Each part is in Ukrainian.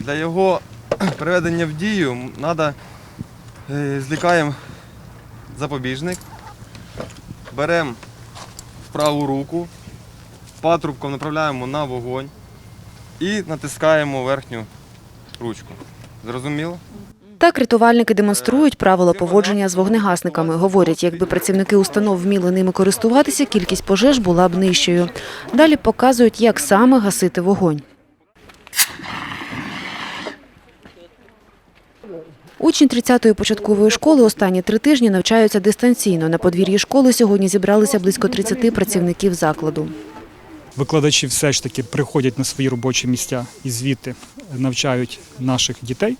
Для його приведення в дію треба злікаємо запобіжник, беремо в праву руку, патрубком направляємо на вогонь і натискаємо верхню ручку. Зрозуміло? Так рятувальники демонструють правила поводження з вогнегасниками. Говорять, якби працівники установ вміли ними користуватися, кількість пожеж була б нижчою. Далі показують, як саме гасити вогонь. Учні 30-ї початкової школи останні три тижні навчаються дистанційно. На подвір'ї школи сьогодні зібралися близько 30 працівників закладу. Викладачі все ж таки приходять на свої робочі місця і звідти навчають наших дітей.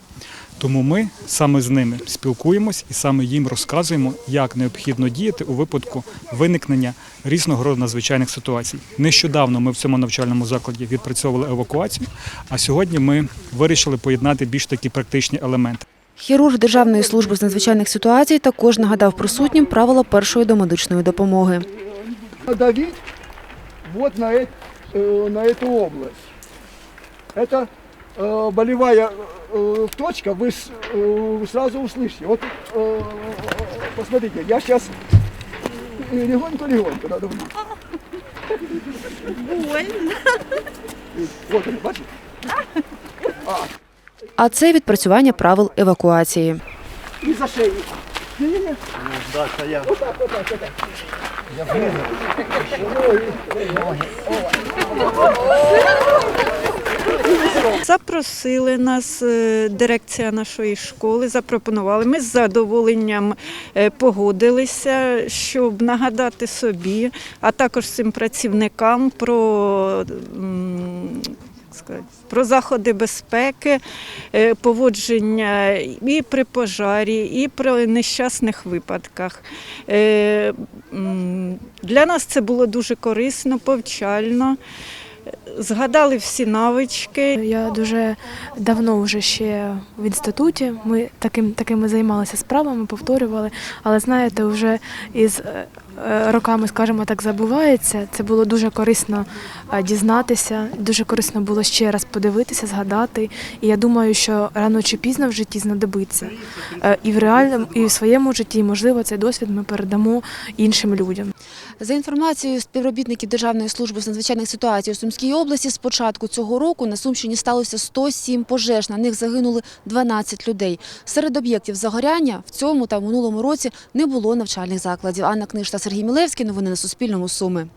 Тому ми саме з ними спілкуємось і саме їм розказуємо, як необхідно діяти у випадку виникнення різного роду надзвичайних ситуацій. Нещодавно ми в цьому навчальному закладі відпрацьовували евакуацію, а сьогодні ми вирішили поєднати більш такі практичні елементи. Хірург Державної служби з надзвичайних ситуацій також нагадав присутнім правила першої домедичної допомоги. давить вот на, эт- э, на эту область. Это э, болевая э, точка, вы с- э, сразу услышите. Вот э, посмотрите, я сейчас легонько-легонько надавлю. Больно. Вот, бачите? А це відпрацювання правил евакуації. И за шею. Не-не-не. Вот так, вот так, вот так. Запросили нас е, дирекція нашої школи, запропонували. Ми з задоволенням е, погодилися, щоб нагадати собі, а також цим працівникам про. Про заходи безпеки, е, поводження і при пожарі, і при нещасних випадках. Для нас це було дуже корисно, повчально. Згадали всі навички. Я дуже давно вже ще в інституті. Ми таким такими займалися справами, повторювали. Але знаєте, вже із е, роками, скажімо так, забувається. Це було дуже корисно е, дізнатися, дуже корисно було ще раз подивитися, згадати. І я думаю, що рано чи пізно в житті знадобиться. Е, І в реальному, і в своєму житті, можливо, цей досвід ми передамо іншим людям. За інформацією співробітників Державної служби з надзвичайних ситуацій у Сумській області, з початку цього року на Сумщині сталося 107 пожеж. На них загинули 12 людей. Серед об'єктів загоряння в цьому та минулому році не було навчальних закладів. Анна Книж та Сергій Мілевський. Новини на Суспільному. Суми.